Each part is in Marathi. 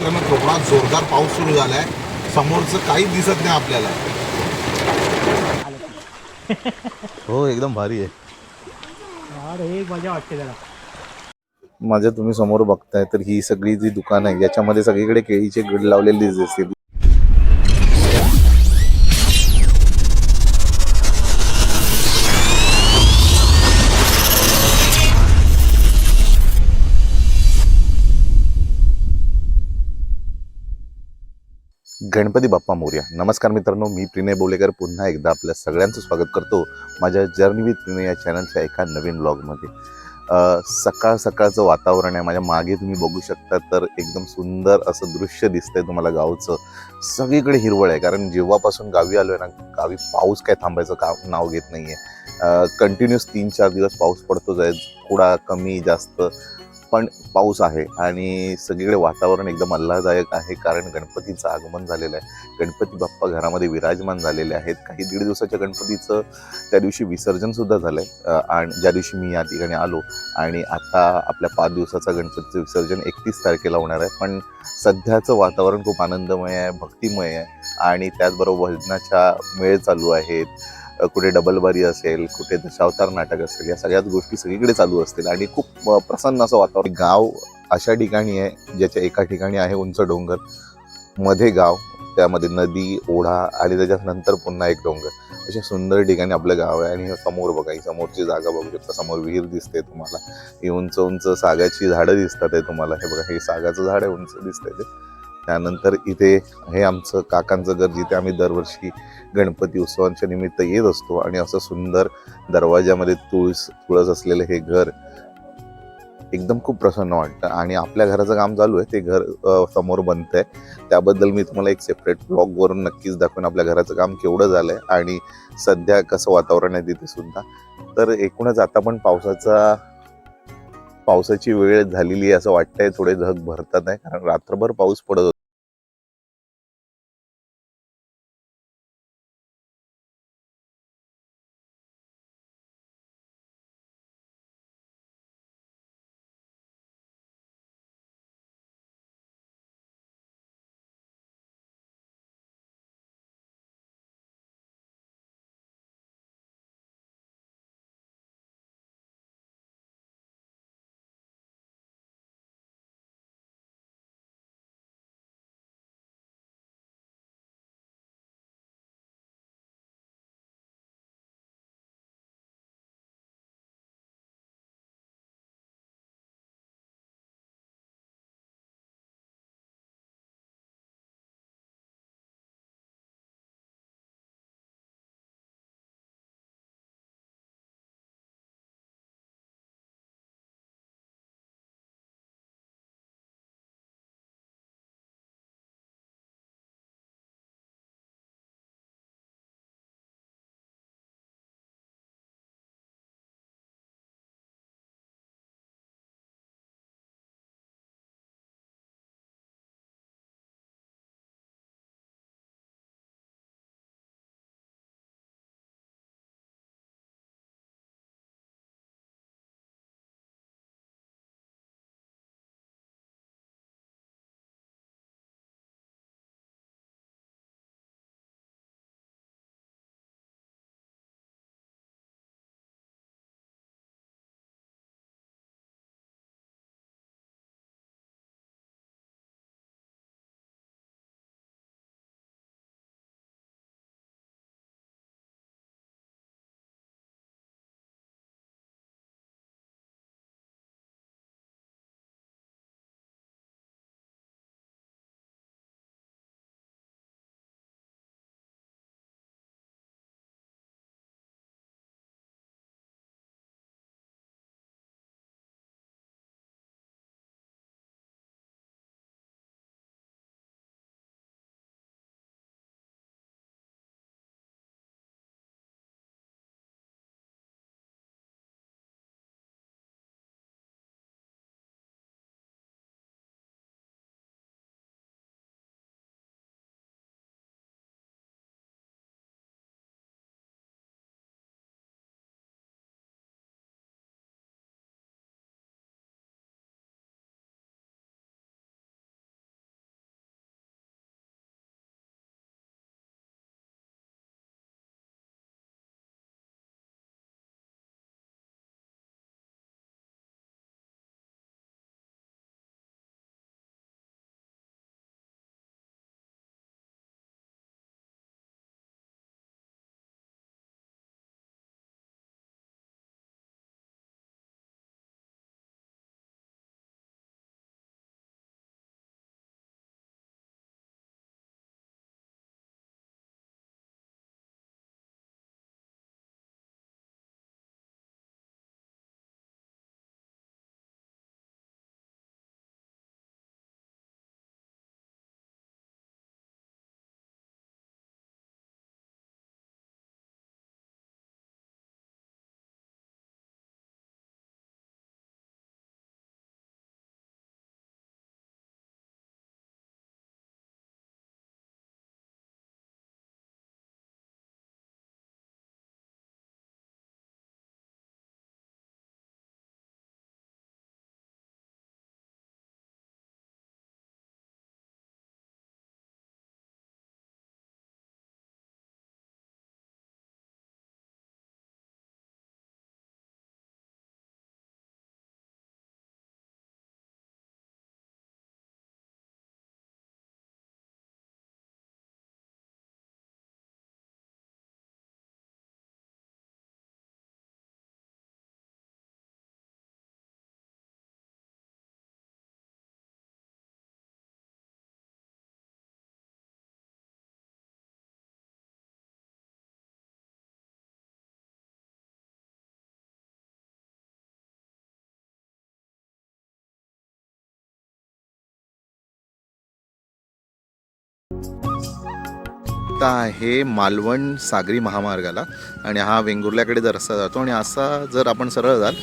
मित्रांनो थोडा जोरदार पाऊस सुरू झालाय. समोरचं काहीच दिसत नाही आपल्याला. हो एकदम भारी आहे. मजा वाटते त्याला. माझ्या तुम्ही समोर बघताय तर ही सगळी जी दुकान आहे याच्यामध्ये सगळीकडे केळीचे गड लावलेले दिसतील गणपती बाप्पा मोर्या. नमस्कार मित्रांनो मी प्रिनय बोलेकर. पुन्हा एकदा आपल्या सगळ्यांचं स्वागत करतो माझ्या जर्नी विथ प्रिनय या चॅनलच्या एका नवीन ब्लॉगमध्ये सकाळ सकाळचं वातावरण आहे. माझ्या मागे तुम्ही बघू शकता तर एकदम सुंदर असं दृश्य दिसतंय तुम्हाला गावचं. सगळीकडे हिरवळ आहे कारण जेव्हापासून गावी आलो आहे ना गावी पाऊस काय थांबायचं का नाव घेत नाही आहे कंटिन्युअस तीन चार दिवस पाऊस पडतोच आहे. थोडा कमी जास्त. पण पाऊस आहे आणि सगळीकडे वातावरण एकदम आल्हाददायक आहे कारण गणपतीचं आगमन झालेलं आहे. गणपती बाप्पा घरामध्ये विराजमान झालेले आहेत. काही दीड दिवसाच्या गणपतीचं त्या दिवशी विसर्जन सुद्धा झालंय. आणि ज्या दिवशी मी या ठिकाणी आलो आणि आता आपल्या पाच दिवसाचा गणपतीचं विसर्जन एकतीस तारखेला होणार आहे. पण सध्याचं वातावरण खूप आनंदमय आहे भक्तिमय आहे आणि त्याचबरोबर भजनाच्या मेळ चालू आहेत. कुठे डबलबारी असेल कुठे दशावतार नाटक असेल या सगळ्याच गोष्टी सगळीकडे चालू असतील. आणि खूप प्रसन्न असं वातावरण. गाव अशा ठिकाणी आहे ज्याच्या एका ठिकाणी आहे उंच डोंगर. मध्ये गाव त्यामध्ये नदी ओढा आणि त्याच्यानंतर पुन्हा एक डोंगर. अशा सुंदर ठिकाणी आपलं गाव आहे. आणि समोर बघा ही समोरची जागा बघू शकता. समोर विहीर दिसते तुम्हाला. ही उंच उंच सागाची झाडं दिसतात आहे तुम्हाला. हे बघा हे सागाचं झाड आहे उंच दिसतंय ते. त्यानंतर इथे हे आमचं काकांचं घर जिथे आम्ही दरवर्षी गणपती उत्सवांच्या निमित्त येत असतो आणि असं सुंदर दरवाजामध्ये तुळस तुळस असलेलं हे घर एकदम खूप प्रसन्न वाटतं. आणि आपल्या घराचं काम चालू आहे. ते घर समोर बनतं आहे त्याबद्दल मी तुम्हाला एक सेपरेट ब्लॉगवरून नक्कीच दाखवून आपल्या घराचं काम केवढं झालं आहे आणि सध्या कसं वातावरण आहे तिथे सुद्धा. तर एकूणच आता पण पावसाचा पावसाची वेळ झालेली आहे असं वाटतंय. थोडे ढग भरतात आहे. कारण रात्रभर पाऊस पडत होता. रस्ता आहे मालवण सागरी महामार्गाला आणि हा वेंगुर्ल्याकडे जर रस्ता जातो आणि असा जर आपण सरळ जाल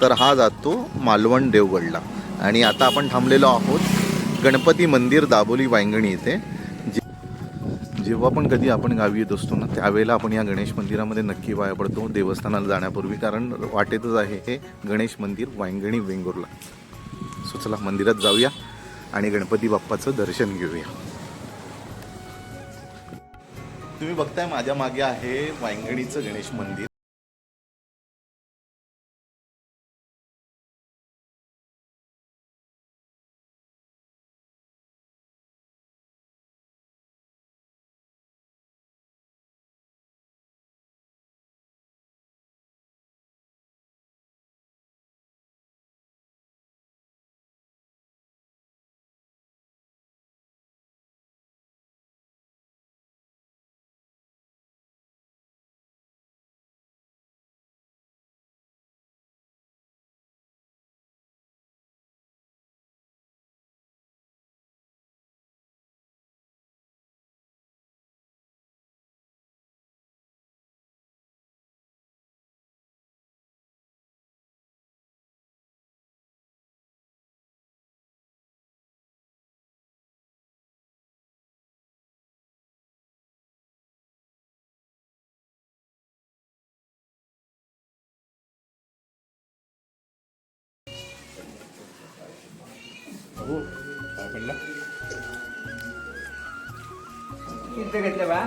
तर हा जातो मालवण देवगडला. आणि आता आपण थांबलेलो आहोत गणपती मंदिर दाबोली वांगणी इथे. जे- जेव्हा पण कधी आपण गावी येत असतो ना त्यावेळेला आपण या गणेश मंदिरामध्ये नक्की वाया पडतो देवस्थानाला जाण्यापूर्वी कारण वाटेतच आहे हे गणेश मंदिर वांगणी वेंगुर्ला. सो चला मंदिरात जाऊया आणि गणपती बाप्पाचं दर्शन घेऊया. तुम्ही बघताय माझ्या मागे आहे वायंगणीचं गणेश मंदिर. किती घेतलं बा?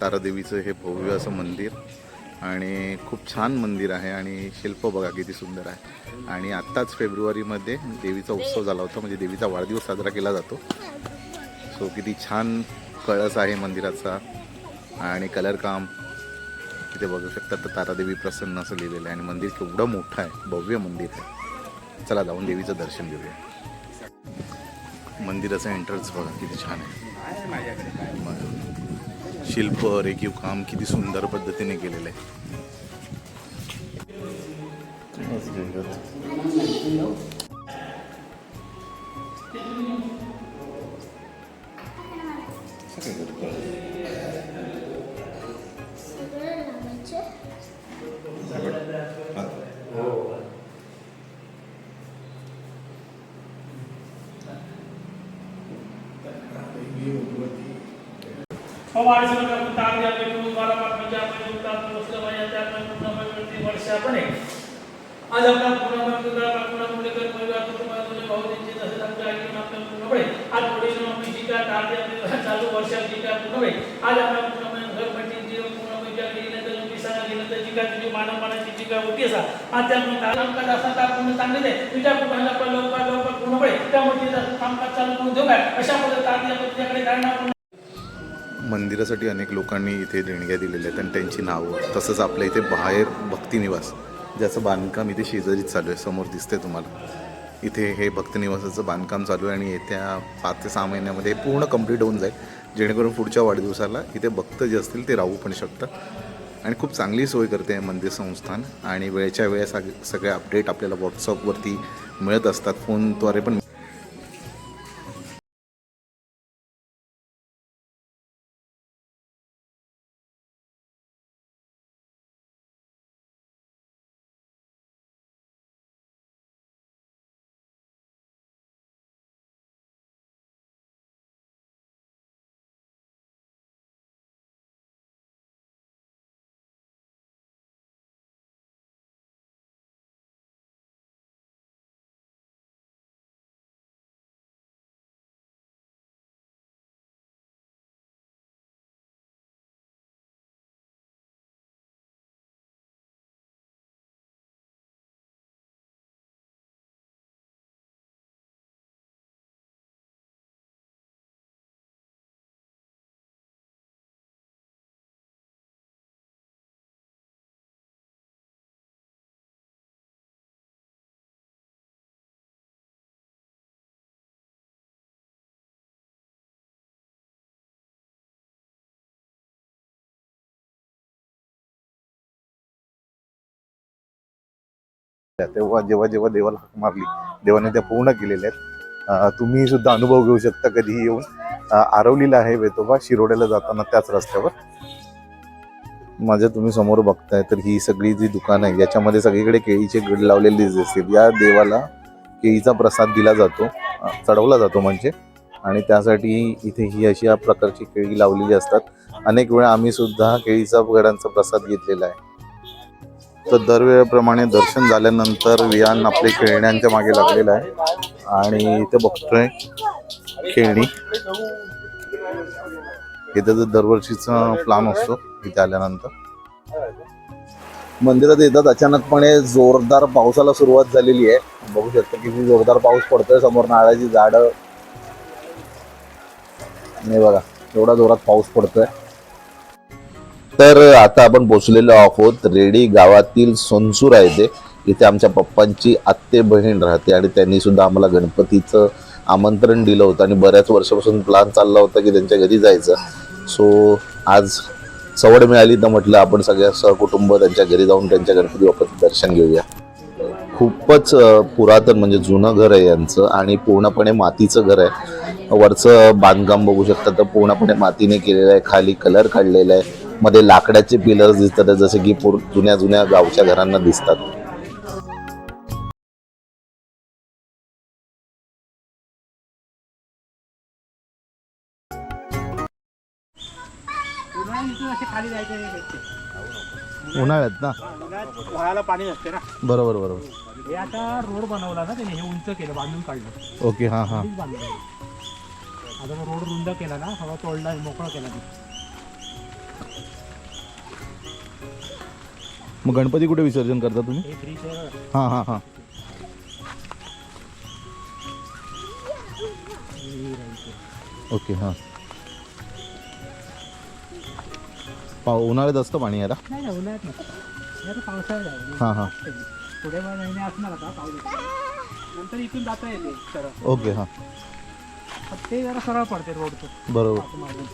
तारादेवीचं हे भव्य असं मंदिर आणि खूप छान मंदिर आहे आणि शिल्प बघा किती सुंदर आहे. आणि आत्ताच फेब्रुवारीमध्ये देवीचा उत्सव झाला होता म्हणजे देवीचा वाढदिवस साजरा केला जातो. सो किती छान कळस आहे मंदिराचा आणि कलरकाम तिथे बघू शकतात तर तारादेवी प्रसन्न असं लिहिलेलं आहे आणि मंदिर केवढं मोठं आहे भव्य मंदिर आहे. चला जाऊन देवीचं दर्शन घेऊया. मंदिराचा एंट्रन्स बघा किती छान आहे. शिल्प रेखीव काम किती सुंदर पद्धतीने केलेलं आहे. हमारे समय में उतार दिया पे तो बारह बार पंजाब में उतार पूर्ण में प्रति आज आपला पूर्ण में उतार परिवार कुटुंब तुझे बहुत इच्छित असेल आमच्या आईने आपल्या पूर्ण आज पुढे जेव्हा मी शिका तार दिया चालू वर्षात शिका पूर्ण बने आज आपला पूर्ण में घर बैठी जीव पूर्ण ज्या गेल्यानंतर जो गेल्यानंतर जी काय तुझी मानवमानाची जी काय होती असा आज त्या कामकाज असा का पूर्ण चांगले नाही. तुझ्या कुटुंबाला पण लवकर लवकर पूर्ण बने त्यामुळे तिचं कामकाज चालू करून देऊ काय? अशा पद्धतीने तार दिया तुझ्याकडे काढणार मंदिरासाठी अनेक लोकांनी इथे देणग्या दिलेल्या आहेत आणि त्यांची नावं. तसंच आपल्या इथे बाहेर भक्तिनिवास ज्याचं बांधकाम इथे शेजारीच चालू आहे समोर दिसते तुम्हाला. इथे हे भक्तनिवासाचं बांधकाम चालू आहे आणि येत्या पाच ते सहा महिन्यामध्ये पूर्ण कंप्लीट होऊन जाईल. जेणेकरून पुढच्या वाढदिवसाला इथे भक्त जे असतील ते राहू पण शकतात. आणि खूप चांगली सोय करते आहे मंदिर संस्थान. आणि वेळच्या वेळेस सग सगळे अपडेट आपल्याला व्हॉट्सअपवरती मिळत असतात. फोनद्वारे पण तेव्हा जेव्हा जेव्हा देवाला हाक मारली देवाने त्या पूर्ण केलेल्या आहेत. तुम्ही सुद्धा अनुभव घेऊ शकता कधीही येऊन. आरवलीला आहे वेतोबा शिरोड्याला जाताना त्याच रस्त्यावर. माझ्या तुम्ही समोर बघताय तर ही सगळी जी दुकान आहे याच्यामध्ये सगळीकडे केळीचे गड लावलेले दिसतील या देवाला केळीचा प्रसाद दिला जातो चढवला जातो म्हणजे. आणि त्यासाठी इथे ही अशी या प्रकारची केळी लावलेली असतात. अनेक वेळा आम्ही सुद्धा केळीचा गडांचा प्रसाद घेतलेला आहे. तर दरवेळेप्रमाणे दर्शन झाल्यानंतर वियान आपले खेळण्यांच्या मागे लागलेला आहे. आणि इथे बघतोय खेळणी. इथे तर दरवर्षीचा प्लान असतो इथे आल्यानंतर. मंदिरात येतात. अचानकपणे जोरदार पावसाला सुरुवात झालेली आहे. बघू शकता किती जोरदार पाऊस पडतोय. समोर नारळाची झाडं. नाही बघा एवढा जोरात पाऊस पडतोय. तर आता आपण पोचलेलो आहोत रेडी गावातील सोनसूर आहे ते. इथे आमच्या पप्पांची आत्ते बहीण राहते आणि त्यांनी सुद्धा आम्हाला गणपतीचं आमंत्रण दिलं होतं आणि बऱ्याच वर्षापासून प्लान चालला होता की त्यांच्या घरी जायचं. सो आज सवड मिळाली तर म्हटलं आपण सगळ्या सहकुटुंब त्यांच्या घरी जाऊन त्यांच्या गणपती बाप्पाचं दर्शन घेऊया. खूपच पुरातन म्हणजे जुनं घर आहे यांचं आणि पूर्णपणे मातीचं घर आहे. वरचं बांधकाम बघू शकता तर पूर्णपणे मातीने केलेलं आहे. खाली कलर काढलेला आहे. मध्ये लाकडाचे पिलर्स दिसतात जसे की पूर जुन्या जुन्या गावच्या घरांना दिसतात. उन्हाळ्यात ना? व्हायला पाणी नसते ना. बरोबर बरोबर. हे आता रोड बनवला ना त्याने हे उंच केलं बांधून काढलं. ओके हां हां. आता रोड रुंद केला ना सगळं तोडला मोकळा केला मग गणपती कुठे विसर्जन करता तुम्ही? हे हां हां ओके हां. पाव उन्हाळ्यात असतं पाणी याला नाही ना उन्हाळ्यात नाही. हे आता पावसाळ्यात आहे. हां हां. पुढे पण महिने असणार आता पाऊस नंतर इथून जाता येते सरळ. ओके हां. पण ते जरा सरळ पडते रोडचं. बरोबर. मागून.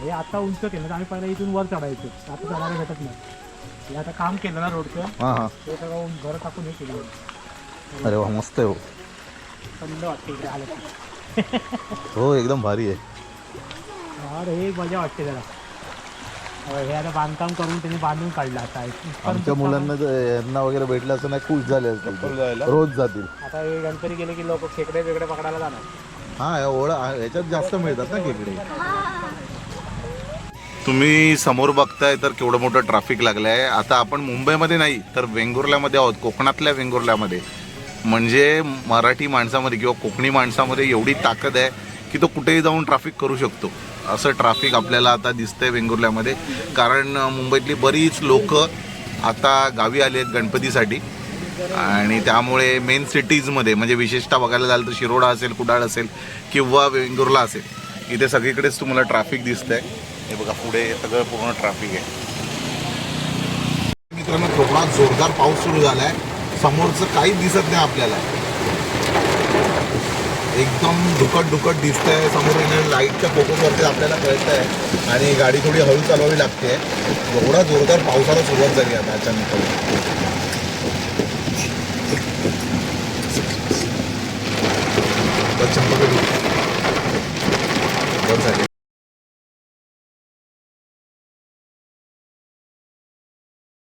हे आता उंच केलं तर आम्ही पहिला इथून वर चढायचो. आता चढायला भेटत नाही. हे आता काम केलं ना रोडचं. हां हां. ते सगळं घर टाकून हे केलं. अरे वा मस्त आहे हो. थंड वाटते इकडे आलं की. हो एकदम भारी आहे. अरे हे मजा वाटते जरा. हे आता बांधकाम करून त्यांनी बांधून काढलं आता. इथपर्यंत आमच्या मुलांना जर यांना वगैरे भेटलं असं नाही खुश झाले असतील रोज जातील. आता हे गणपती गेले की लोक खेकडे वेगळे पकडायला जाणार. हा ओळख ह्याच्यात जास्त मिळतात ना खेकडे. तुम्ही समोर बघताय तर केवढं मोठं ट्रॅफिक लागलं आहे आता आपण मुंबईमध्ये नाही तर वेंगुर्ल्यामध्ये आहोत कोकणातल्या वेंगुर्ल्यामध्ये. म्हणजे मराठी माणसामध्ये किंवा कोकणी माणसामध्ये एवढी ताकद आहे की तो कुठेही जाऊन ट्रॅफिक करू शकतो. असं ट्रॅफिक आपल्याला आता दिसतंय वेंगुर्ल्यामध्ये. कारण मुंबईतली बरीच लोक आता गावी आली आहेत गणपतीसाठी. आणि त्यामुळे मेन सिटीजमध्ये म्हणजे विशेषतः बघायला झालं तर शिरोडा असेल कुडाळ असेल किंवा वेंगुर्ला असेल इथे सगळीकडेच तुम्हाला ट्रॅफिक दिसतंय. हे बघा पुढे सगळं पूर्ण ट्रॅफिक आहे. मित्रांनो कोकणात जोरदार पाऊस सुरू झालाय. समोरचं काहीच दिसत नाही आपल्याला. एकदम दुकट दुकट दिसतंय. समोर लाईटच्या फोकसवरती आपल्याला कळतंय. आणि गाडी थोडी हळू चालवावी लागते. एवढा जोरदार पावसाला सुरुवात झाली आता अचानक